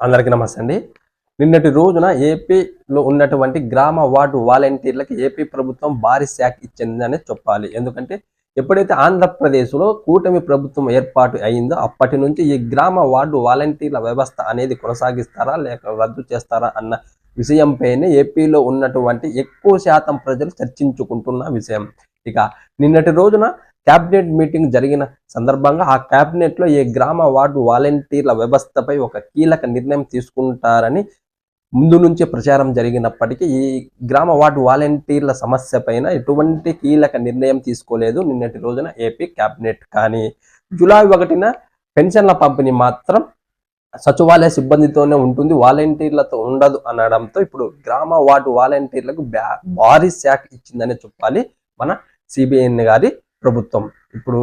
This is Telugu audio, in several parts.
అందరికీ నమస్తే అండి. నిన్నటి రోజున ఏపీలో ఉన్నటువంటి గ్రామ వార్డు వాలంటీర్లకి ఏపీ ప్రభుత్వం భారీ శాఖ ఇచ్చిందని చెప్పాలి. ఎందుకంటే ఎప్పుడైతే ఆంధ్రప్రదేశ్లో కూటమి ప్రభుత్వం ఏర్పాటు అయిందో అప్పటి నుంచి ఈ గ్రామ వార్డు వాలంటీర్ల వ్యవస్థ అనేది కొనసాగిస్తారా లేక రద్దు చేస్తారా అన్న విషయంపైనే ఏపీలో ఉన్నటువంటి ఎక్కువ శాతం ప్రజలు చర్చించుకుంటున్న విషయం. ఇక నిన్నటి రోజున క్యాబినెట్ మీటింగ్ జరిగిన సందర్భంగా ఆ క్యాబినెట్లో ఈ గ్రామ వార్డు వాలంటీర్ల వ్యవస్థపై ఒక కీలక నిర్ణయం తీసుకుంటారని ముందు నుంచే ప్రచారం జరిగినప్పటికీ ఈ గ్రామ వార్డు వాలంటీర్ల సమస్య పైన ఎటువంటి కీలక నిర్ణయం తీసుకోలేదు. నిన్నటి రోజున ఏపీ క్యాబినెట్ కానీ జూలై ఒకటిన పెన్షన్ల పంపిణీ మాత్రం సచివాలయ సిబ్బందితోనే ఉంటుంది. వాలంటీర్లతో ఉండదు అనడంతో ఇప్పుడు గ్రామ వార్డు వాలంటీర్లకు బ్యా- భారీ శాఖ ఇచ్చిందనే చెప్పాలి. మన సిబిఎన్ గారి ప్రభుత్వం. ఇప్పుడు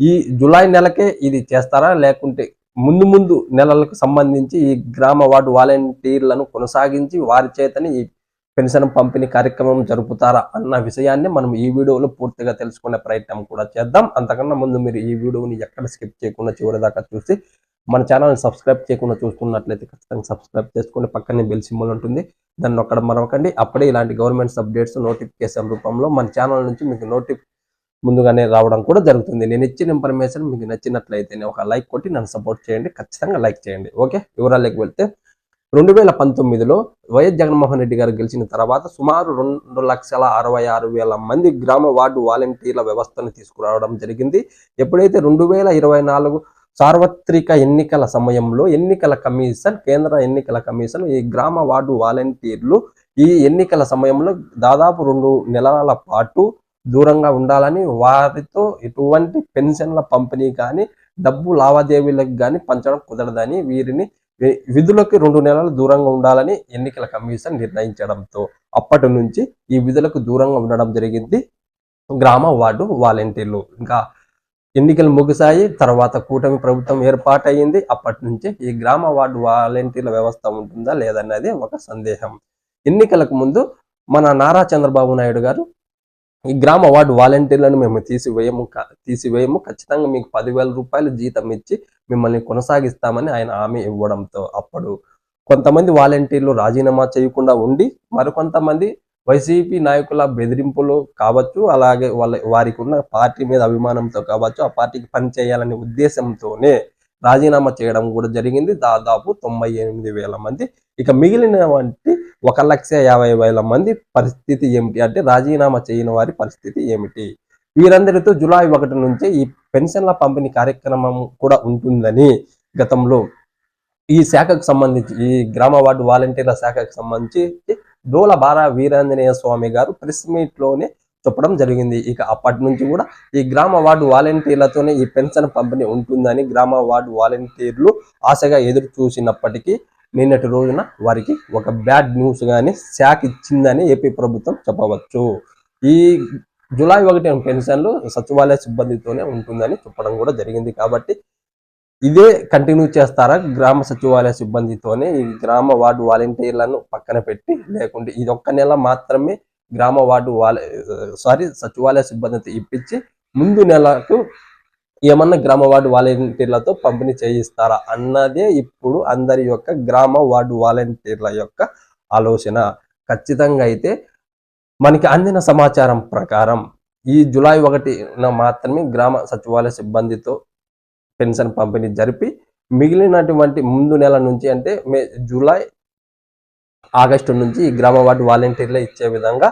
ఈ జూలై నెలకే ఇది చేస్తారా? లేకుంటే ముందు ముందు నెలలకు సంబంధించి ఈ గ్రామ వార్డు వాలంటీర్లను కొనసాగించి వారి చేతని ఈ పెన్షన్ పంపిణీ కార్యక్రమం జరుపుతారా అన్న విషయాన్ని మనం ఈ వీడియోలో పూర్తిగా తెలుసుకునే ప్రయత్నం కూడా చేద్దాం. అంతకన్నా ముందు మీరు ఈ వీడియోని ఎక్కడ స్కిప్ చేయకుండా చివరి దాకా చూసి మన ఛానల్ని సబ్స్క్రైబ్ చేయకుండా చూస్తున్నట్లయితే ఖచ్చితంగా సబ్స్క్రైబ్ చేసుకుని పక్కనే బెల్ సింబల్ ఉంటుంది. దాన్ని ఒక్కడ మరవకండి. అప్పుడే ఇలాంటి గవర్నమెంట్స్ అప్డేట్స్ నోటిఫికేషన్ రూపంలో మన ఛానల్ నుంచి మీకు నోటిఫికేషన్ ముందుగానే రావడం కూడా జరుగుతుంది. నేను ఇచ్చిన ఇన్ఫర్మేషన్ మీకు నచ్చినట్లయితే ఒక లైక్ కొట్టి నన్ను సపోర్ట్ చేయండి. ఖచ్చితంగా లైక్ చేయండి. ఓకే వివరాలకు వెళ్తే రెండు వేల పంతొమ్మిదిలో వైఎస్ జగన్మోహన్ రెడ్డి గారు గెలిచిన తర్వాత సుమారు రెండు లక్షల అరవై ఆరు వేల మంది గ్రామ వార్డు వాలంటీర్ల వ్యవస్థను తీసుకురావడం జరిగింది. ఎప్పుడైతే రెండు వేల ఇరవై నాలుగు సార్వత్రిక ఎన్నికల సమయంలో ఎన్నికల కమిషన్ కేంద్ర ఎన్నికల కమిషన్ ఈ గ్రామ వార్డు వాలంటీర్లు ఈ ఎన్నికల సమయంలో దాదాపు రెండు నెలల పాటు దూరంగా ఉండాలని వారితో ఎటువంటి పెన్షన్ల పంపిణీ కానీ డబ్బు లావాదేవీలకు కానీ పంచడం కుదరదని వీరిని విధులకు రెండు నెలలు దూరంగా ఉండాలని ఎన్నికల కమిషన్ నిర్ణయించడంతో అప్పటి నుంచి ఈ విధులకు దూరంగా ఉండడం జరిగింది. గ్రామ వార్డు వాలంటీర్లు. ఇంకా ఎన్నికలు ముగిశాయి. తర్వాత కూటమి ప్రభుత్వం ఏర్పాటయింది అప్పటి నుంచి ఈ గ్రామ వార్డు వాలంటీర్ల వ్యవస్థ ఉంటుందా లేదన్నది ఒక సందేహం. ఎన్నికలకు ముందు మన నారా చంద్రబాబు నాయుడు గారు ఈ గ్రామ వార్డు వాలంటీర్లను మేము తీసివేయము తీసివేయము. ఖచ్చితంగా మీకు పదివేల రూపాయలు జీతం ఇచ్చి మిమ్మల్ని కొనసాగిస్తామని ఆయన హామీ ఇవ్వడంతో అప్పుడు కొంతమంది వాలంటీర్లు రాజీనామా చేయకుండా ఉండి మరికొంతమంది వైసీపీ నాయకుల బెదిరింపులు కావచ్చు అలాగే వాళ్ళ వారికి ఉన్న పార్టీ మీద అభిమానంతో కావచ్చు ఆ పార్టీకి పనిచేయాలనే ఉద్దేశంతోనే రాజీనామా చేయడం కూడా జరిగింది. దాదాపు తొంభై ఎనిమిది వేల మంది. ఇక మిగిలిన వంటి ఒక లక్ష యాభై వేల మంది పరిస్థితి ఏమిటి అంటే రాజీనామా చేయని వారి పరిస్థితి ఏమిటి? వీరందరితో జులై ఒకటి నుంచే ఈ పెన్షన్ల పంపిణీ కార్యక్రమం కూడా ఉంటుందని గతంలో ఈ శాఖకు సంబంధించి ఈ గ్రామ వార్డు వాలంటీర్ల శాఖకు సంబంధించి డోల బారా వీరాంజనేయ స్వామి గారు ప్రెస్ మీట్లోనే చెప్పడం జరిగింది. ఇక అప్పటి నుంచి కూడా ఈ గ్రామ వార్డు వాలంటీర్లతోనే ఈ పెన్షన్ పంపిణీ ఉంటుందని గ్రామ వార్డు వాలంటీర్లు ఆశగా ఎదురు చూసినప్పటికీ నిన్నటి రోజున వారికి ఒక బ్యాడ్ న్యూస్ కానీ శాఖ ఇచ్చిందని ఏపీ ప్రభుత్వం చెప్పవచ్చు. ఈ జూలై ఒకటి పెన్షన్లు సచివాలయ సిబ్బందితోనే ఉంటుందని చెప్పడం కూడా జరిగింది కాబట్టి ఇదే కంటిన్యూ చేస్తారా గ్రామ సచివాలయ సిబ్బందితోనే ఈ గ్రామ వార్డు వాలంటీర్లను పక్కన పెట్టి లేకుంటే ఇది ఒక్క నెల మాత్రమే గ్రామ వార్డు వాళ్ళ సారీ సచివాలయ సిబ్బందితో ఇప్పించి ముందు నెలకు ఏమన్నా గ్రామ వార్డు వాలంటీర్లతో పంపిణీ చేయిస్తారా అన్నదే ఇప్పుడు అందరి యొక్క గ్రామ వార్డు వాలంటీర్ల యొక్క ఆలోచన. ఖచ్చితంగా అయితే మనకి అందిన సమాచారం ప్రకారం ఈ జులై ఒకటిన మాత్రమే గ్రామ సచివాలయ సిబ్బందితో పెన్షన్ పంపిణీ జరిపి మిగిలినటువంటి ముందు నెల నుంచి అంటే మే జూలై ఆగస్టు నుంచి ఈ గ్రామ వార్డు వాలంటీర్లే ఇచ్చే విధంగా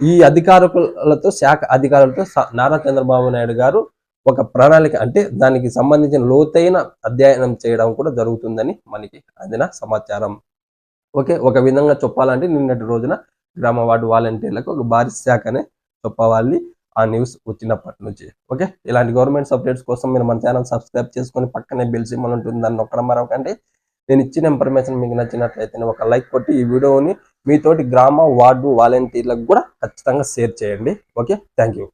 ఈ అధికారులతో శాఖ అధికారులతో నారా చంద్రబాబు నాయుడు గారు ఒక ప్రణాళిక అంటే దానికి సంబంధించిన లోతైన అధ్యయనం చేయడం కూడా జరుగుతుందని మనకి అందిన సమాచారం. ఓకే ఒక విధంగా చెప్పాలంటే నిన్నటి రోజున గ్రామ వార్డు వాలంటీర్లకు ఒక భారీ శాఖనే చెప్పవాలి ఆ న్యూస్ వచ్చినప్పటి నుంచి. ఓకే ఇలాంటి గవర్నమెంట్ అప్డేట్స్ కోసం మీరు మన ఛానల్ సబ్స్క్రైబ్ చేసుకొని పక్కనే బెల్ సింబల్ ఉంటుంది దాన్ని నొక్కడం మరొకండి నేను ఇచ్చిన ఇన్ఫర్మేషన్ మీకు నచ్చినట్లయితే ఒక లైక్ కొట్టి ఈ వీడియోని మీతోటి గ్రామ వార్డు వాలంటీర్లకు కూడా ఖచ్చితంగా షేర్ చేయండి. Okay thank you